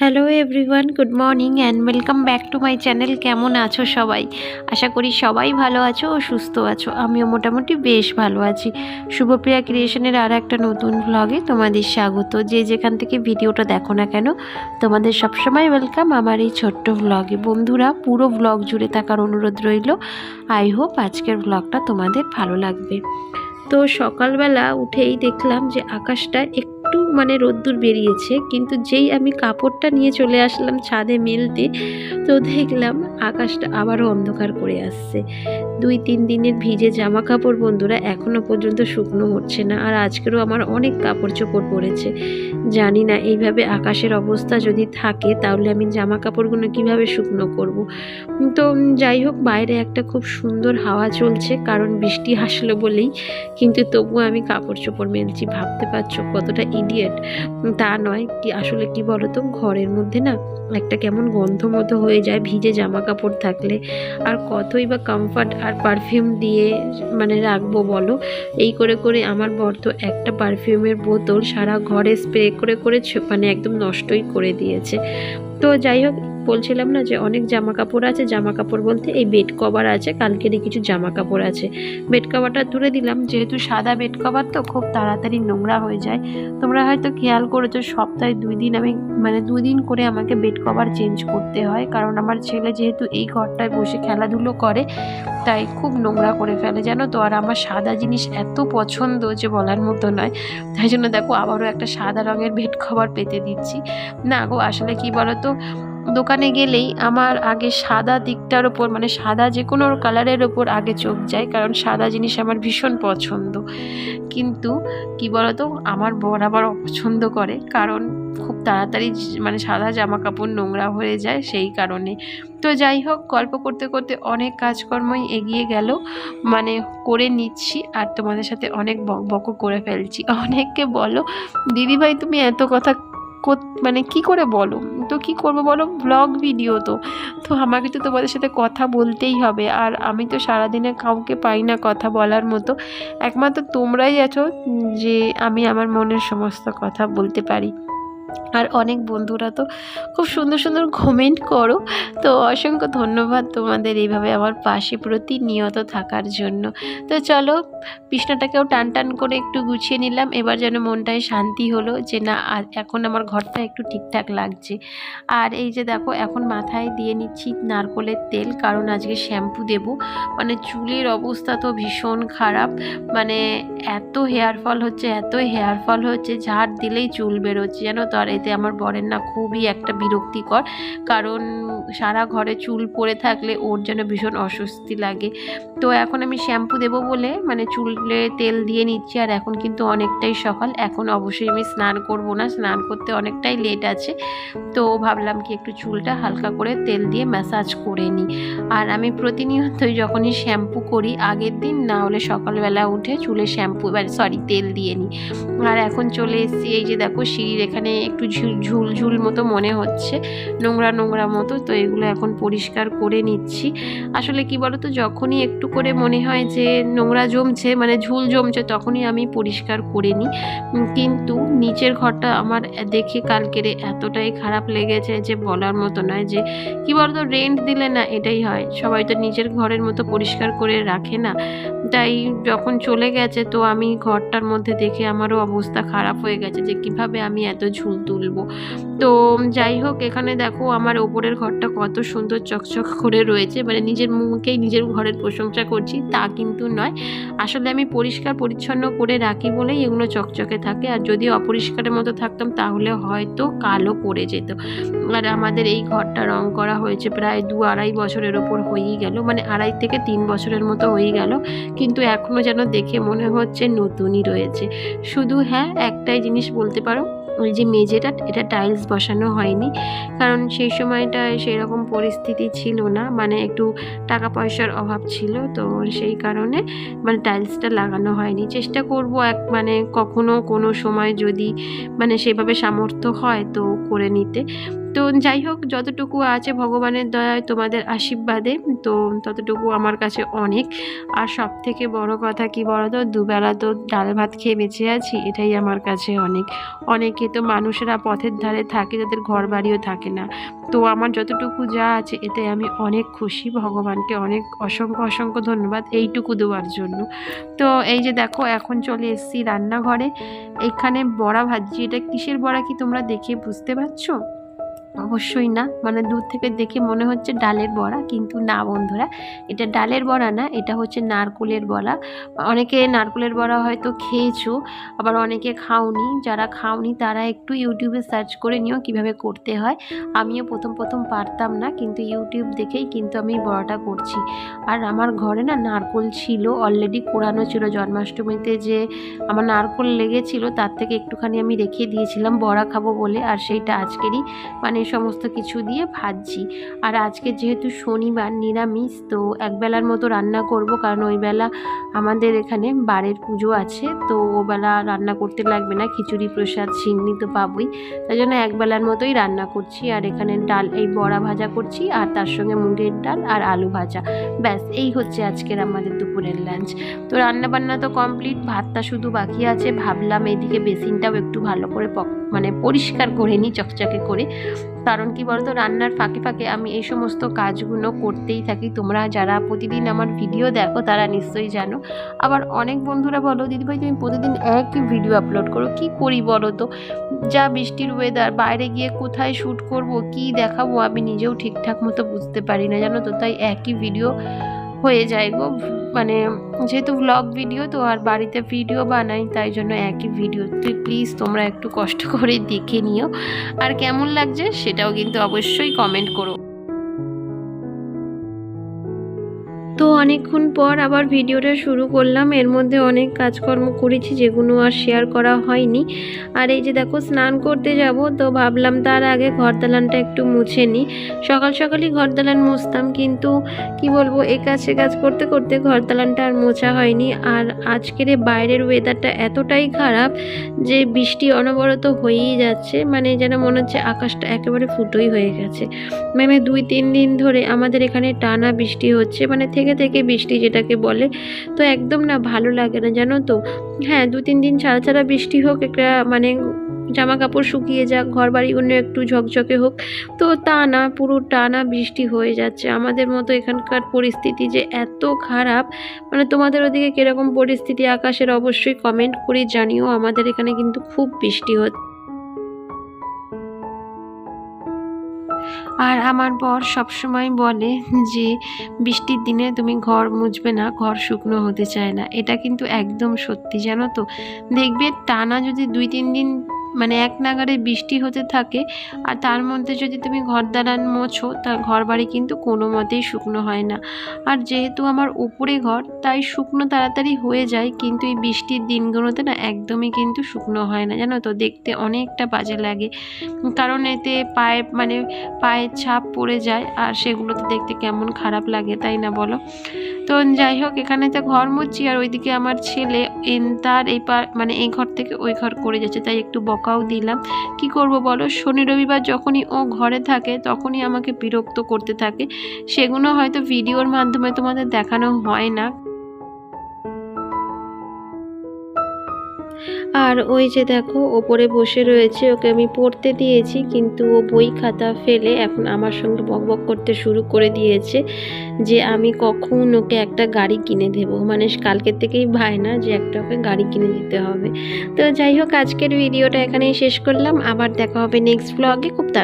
Hello everyone good morning and welcome back to my channel কেমন আছো সবাই? আশা করি সবাই ভালো আছো ও সুস্থ আছো। আমিও মোটামুটি বেশ ভালো আছি। শুভপ্রিয়া ক্রিয়েশনের আর একটা নতুন ভ্লগে তোমাদের স্বাগত। যে যেখান থেকে ভিডিওটা দেখো না কেন, তোমাদের সবসময় ওয়েলকাম আমার এই ছোট্ট ভ্লগে বন্ধুরা, পুরো ভ্লগ জুড়ে থাকার অনুরোধ রইল। আই হোপ আজকের ভ্লগটা তোমাদের ভালো লাগবে। তো সকালবেলা উঠেই দেখলাম যে আকাশটা একটু মানে রোদ্দুর বেরিয়েছে, কিন্তু যেই আমি কাপড়টা নিয়ে চলে আসলাম ছাদে মেলতে, তো দেখলাম আকাশটা আবারও অন্ধকার করে আসছে। দুই তিন দিনের ভিজে জামা কাপড় বন্ধুরা এখনও পর্যন্ত শুকনো হচ্ছে না আর আজকেরও আমার অনেক কাপড় চোপড় পড়েছে। জানি না, এইভাবে আকাশের অবস্থা যদি থাকে তাহলে আমি জামা কাপড়গুলো কীভাবে শুকনো করব। তো যাই হোক, বাইরে একটা খুব সুন্দর হাওয়া চলছে, কারণ বৃষ্টি আসলো বলেই, কিন্তু তবুও আমি কাপড় চোপড় মেলছি। ভাবতে পারছ কতটা ইডিয়েট তা নয়, কি আসলে কি বলতো? ঘরের মধ্যে না একটা কেমন গন্ধ মতো হয়ে যায় ভিজে জামা কাপড় থাকলে। আর কতই বা কমফর্ট আর পারফিউম দিয়ে মানে রাখব বলো? এই করে করে আমার বর তো একটা পারফিউমের বোতল সারা ঘরে স্প্রে করে করে মানে একদম নষ্টই করে দিয়েছে। তো যাই হোক বলছিলাম না যে অনেক জামা কাপড় আছে জামা কাপড় বলতে এই বেড কভার আছে কালকেরই কিছু জামা কাপড় আছে। বেড কভারটা তুলে দিলাম, যেহেতু সাদা বেড কভার তো খুব তাড়াতাড়ি নোংরা হয়ে যায়। তোমরা হয়তো খেয়াল করেছ, সপ্তাহে দুই দিন আমি মানে দুই দিন করে আমাকে বেড কভার চেঞ্জ করতে হয়। কারণ আমার ছেলে যেহেতু এই ঘরটায় বসে খেলাধুলো করে, তাই খুব নোংরা করে ফেলে, জানো তো? আর আমার সাদা জিনিস এত পছন্দ যে বলার মতো নয়। তাই জন্য দেখো, আবারও একটা সাদা রঙের বেড কভার পেতে দিচ্ছি। না গো, আসলে কি বলতো? দোকানে গেলেই আমার আগে সাদা দিকটার ওপর মানে সাদা যে কোনো কালারের ওপর আগে চোখ যায়, কারণ সাদা জিনিস আমার ভীষণ পছন্দ। কিন্তু কি বলতো, আমার বর আবার অপছন্দ করে, কারণ খুব তাড়াতাড়ি মানে সাদা জামা কাপড় নোংরা হয়ে যায় সেই কারণে। তো যাই হোক, গল্প করতে করতে অনেক কাজকর্মই এগিয়ে গেল মানে করে নিচ্ছি, আর তোমাদের সাথে অনেক বক বকও করে ফেলছি। অনেককে বলো, দিদিভাই, তুমি এত কথা মানে কি করে বলো? তো কি করব বলো? ব্লগ ভিডিও তো। তো আমাকে তো তোমাদের সাথে কথা বলতেই হবে। আর আমি তো সারাদিনে কাউকে পাই না কথা বলার মতো। একমাত্র তোমরাই আছো যে আমি আমার মনের সমস্ত কথা বলতে পারি। আর অনেক বন্ধুরা তো খুব সুন্দর সুন্দর কমেন্ট করো। তো অসংখ্য ধন্যবাদ তোমাদের এইভাবে আমার পাশে প্রতিনিয়ত থাকার জন্য। তো চলো বিছনাটাকেও টান টান করে একটু গুছিয়ে নিলাম। এবার যেন মনটায় শান্তি হলো যে না এখন আমার ঘরটা একটু ঠিকঠাক লাগছে। আর এই যে দেখো, এখন মাথায় দিয়ে নিচ্ছি নারকলের তেল, কারণ আজকে শ্যাম্পু দেব। মানে চুলের অবস্থা তো ভীষণ খারাপ। মানে এত হেয়ার ফল হচ্ছে, এত হেয়ার ফল হচ্ছে, ঝাড় দিলেই চুল বেরোচ্ছে, জানো তো? আর এতে আমার বরের না খুবই একটা বিরক্তিকর। কারণ সারা ঘরে চুল পড়ে থাকলে ওর যেন ভীষণ অস্বস্তি লাগে। তো এখন আমি শ্যাম্পু দেবো বলে মানে চুলে তেল দিয়ে নিচ্ছি আর এখন কিন্তু অনেকটাই সকাল। এখন অবশ্যই আমি স্নান করব না, স্নান করতে অনেকটাই লেট আছে। তো ভাবলাম কি একটু চুলটা হালকা করে তেল দিয়ে ম্যাসাজ করে নিই। আর আমি প্রতিনিয়তই যখনই শ্যাম্পু করি, আগের দিন না হলে সকালবেলা উঠে চুলে শ্যাম্পু মানে সরি তেল দিয়ে নিই। আর এখন চলে এসেছি এই যে দেখো সিঁড়ির এখানে একটু ঝুল ঝুল মতো মনে হচ্ছে, নোংরা নোংরা মতো। তো এগুলো এখন পরিষ্কার করে নিচ্ছি। আসলে কি বলতো, যখনই একটু করে মনে হয় যে নোংরা জমছে মানে ঝুল জমছে, তখনই আমি পরিষ্কার করে নিই। কিন্তু নিচের ঘরটা আমার দেখে কালকেরে এতটাই খারাপ লেগেছে যে বলার মতো নয় যে, কি বলতো রেন্ট দিলে না এটাই হয়। সবাই তো নিজের ঘরের মতো পরিষ্কার করে রাখে না। তাই যখন চলে গেছে, তো আমি ঘরটার মধ্যে দেখে আমারও অবস্থা খারাপ হয়ে গেছে যে কীভাবে আমি এত ঝুল তুলবো। তো যাই হোক, এখানে দেখো আমার ওপরের ঘরটা কত সুন্দর চকচক করে রয়েছে মানে নিজের মুখেই নিজের ঘরের প্রশংসা করছি, তা কিন্তু নয়। আসলে আমি পরিষ্কার পরিচ্ছন্ন করে রাখি বলেই এগুলো চকচকে থাকে, আর যদি অপরিষ্কারের মতো থাকতাম তাহলে হয়তো কালো পড়ে যেত। আর আমাদের এই ঘরটা রং করা হয়েছে প্রায় দু আড়াই বছরের ওপর হয়েই গেল মানে আড়াই থেকে তিন বছরের মতো হয়েই গেল, কিন্তু এখনও যেন দেখে মনে হচ্ছে নতুনই রয়েছে। শুধু হ্যাঁ একটাই জিনিস বলতে পারো ওই যে মেঝেটা, এটা টাইলস বসানো হয়নি। কারণ সেই সময়টায় সেরকম পরিস্থিতি ছিল না। মানে একটু টাকা পয়সার অভাব ছিল। তো সেই কারণে মানে টাইলসটা লাগানো হয়নি। চেষ্টা করব এক মানে কখনো কোনো সময় যদি মানে সেভাবে সামর্থ্য হয় তো করে নিতে। তো যাই হোক, যতটুকু আছে ভগবানের দয়ায় তোমাদের আশীর্বাদে, তো ততটুকু আমার কাছে অনেক। আর সব থেকে বড় কথা কি বলো তো দুবেলা তো ডাল ভাত খেয়ে বেঁচে আছি, এটাই আমার কাছে অনেক। অনেকে তো মানুষেরা পথের ধারে থাকে, যাদের ঘর বাড়িও থাকে না। তো আমার যতটুকু যা আছে, এতে আমি অনেক খুশি। ভগবানকে অনেক অসংখ্য অসংখ্য ধন্যবাদ এইটুকু দেওয়ার জন্য। তো এই যে দেখো, এখন চলে এসেছি রান্নাঘরে। এইখানে বড়া ভাজছি। এটা কিসের বড়া কি তোমরা দেখে বুঝতে পারছ? অবশ্যই না। মানে দূর থেকে দেখে মনে হচ্ছে ডালের বড়া, কিন্তু না বন্ধুরা, এটা ডালের বড়া না, এটা হচ্ছে নারকোলের বড়া। অনেকে নারকোলের বড়া হয়তো খেয়েছো, আবার অনেকে খাওনি। যারা খাওনি, তারা একটু ইউটিউবে সার্চ করে নিও কীভাবে করতে হয়। আমিও প্রথম প্রথম পারতাম না, কিন্তু ইউটিউব দেখেই কিন্তু আমি বড়াটা করছি। আর আমার ঘরে না নারকোল ছিল অলরেডি কোরানো ছিল। জন্মাষ্টমীতে যে আমার নারকোল লেগেছিল, তার থেকে একটুখানি আমি রেখে দিয়েছিলাম, বড়া খাব বলে। আর সেইটা আজকেরই মানে সমস্ত কিছু দিয়ে ভাজছি। আর আজকে যেহেতু শনিবার, নিরামিষ, তো একবেলার মতো রান্না করব, কারণ ওই বেলা আমাদের এখানে বারের পুজো আছে, তো ওবেলা রান্না করতে লাগবে না, খিচুড়ি, প্রসাদ, সিন্নি তো পাবই। তাই জন্য একবেলার মতোই রান্না করছি, আর এখানে ডাল, এই বড়া ভাজা করছি, আর তার সঙ্গে মুগের ডাল আর আলু ভাজা। ব্যাস, এই হচ্ছে আজকের আমাদের দুপুরের লাঞ্চ। তো রান্না বান্না তো কমপ্লিট, ভাতটা শুধু বাকি আছে, ভাবলাম এইদিকে বেসিনটাও একটু ভালো করে মানে পরিষ্কার করে নিই, চকচকে করে। কারণ কি বলতো, রান্নার ফাঁকে ফাঁকে আমি এই সমস্ত কাজগুলো করতেই থাকি। তোমরা যারা প্রতিদিন আমার ভিডিও দেখো, তারা নিশ্চয়ই জানো। আবার অনেক বন্ধুরা বলো, দিদিভাই, তুমি প্রতিদিন একই ভিডিও আপলোড করো, কি করি বলো তো? যা বৃষ্টির ওয়েদার বাইরে গিয়ে কোথায় শ্যুট করব, কি দেখাবো, আমি নিজেও ঠিকঠাক মতো বুঝতে পারি না, জানো তো? তাই একই ভিডিও হয়ে যায় গো। মানে যেহেতু ব্লগ ভিডিও তো আর বাড়িতে ভিডিও বানাই, তাই জন্য একই ভিডিও তুই প্লিজ তোমরা একটু কষ্ট করে দেখে নিও। আর কেমন লাগছে সেটাও কিন্তু অবশ্যই কমেন্ট করো। তো অনেকক্ষণ পর আবার ভিডিওটা শুরু করলাম। এর মধ্যে অনেক কাজকর্ম করেছি যেগুলো আর শেয়ার করা হয়নি। আর এই যে দেখো, স্নান করতে যাব, তো ভাবলাম তার আগে ঘর দালানটা একটু মুছে নিই। সকাল সকালই ঘর দালান মুছতাম, কিন্তু কি বলব, এ কাজ সে কাজ করতে করতে ঘর দালানটা আর মোছা হয়নি। আর আজকের বাইরের ওয়েদারটা এতটাই খারাপ যে বৃষ্টি অনবরত হয়েই যাচ্ছে মানে যেন মনে হচ্ছে আকাশটা একেবারে ফুটোই হয়ে গেছে। মানে দুই, তিন দিন ধরে আমাদের এখানে টানা বৃষ্টি হচ্ছে মানে থেকে থেকে থেকে বৃষ্টি যেটাকে বলে, তো একদম না ভালো লাগে না, জানো তো? হ্যাঁ দু তিন দিন ছাড়া ছাড়া বৃষ্টি হোক, একটা মানে জামা কাপড় শুকিয়ে যাক ঘর বাড়িগুলো একটু ঝকঝকে হোক, তো তা না, পুরো টানা বৃষ্টি হয়ে যাচ্ছে। আমাদের মতো এখানকার পরিস্থিতি যে এত খারাপ মানে তোমাদের ওদিকে কীরকম পরিস্থিতি, আকাশের অবশ্যই কমেন্ট করে জানিও। আমাদের এখানে কিন্তু খুব বৃষ্টি হচ্ছে। আর আমার বর সবসময় বলে যে, বৃষ্টির দিনে তুমি ঘর মুছবে না, ঘর শুকনো হতে চায় না। এটা কিন্তু একদম সত্যি, জানো তো? দেখবে টানা যদি দুই, তিন দিন মানে এক নাগারে বৃষ্টি হতে থাকে আর তার মধ্যে যদি তুমি ঘর দালান মোছো তার ঘর বাড়ি কিন্তু কোনো মতেই শুকনো হয় না। আর যেহেতু আমার উপরে ঘর, তাই শুকনো তাড়াতাড়ি হয়ে যায়, কিন্তু এই বৃষ্টির দিনগুলোতে না একদমই কিন্তু শুকনো হয় না। জানো তো, দেখতে অনেকটা বাজে লাগে। কারণ এতে পায়ে মানে পায়ের ছাপ পড়ে যায় আর সেগুলোতে দেখতে কেমন খারাপ লাগে, তাই না বলো? তো যাই হোক, এখানে তো ঘর মুচ্ছি আর ওইদিকে আমার ছেলে তার এই পার মানে এই ঘর থেকে ওই ঘর করে যাচ্ছে, তাই একটু বকাও দিলাম। কি করব বলো? শনি রবিবার যখনই ও ঘরে থাকে, তখনই আমাকে বিরক্ত করতে থাকে। সেগুলো হয়তো ভিডিওর মাধ্যমে তোমাদের দেখানো হয় না। আর ওই যে দেখো, ওপরে বসে রয়েছে, ওকে আমি পড়তে দিয়েছি, কিন্তু ও বই খাতা ফেলে এখন আমার সঙ্গে বকবক করতে শুরু করে দিয়েছে যে আমি কখন ওকে একটা গাড়ি কিনে দেবো। মানে কালকের থেকেই ভাই না যে একটা ওকে গাড়ি কিনে দিতে হবে। তো যাই হোক, আজকের ভিডিওটা এখানেই শেষ করলাম। আবার দেখা হবে নেক্সট ব্লগে খুব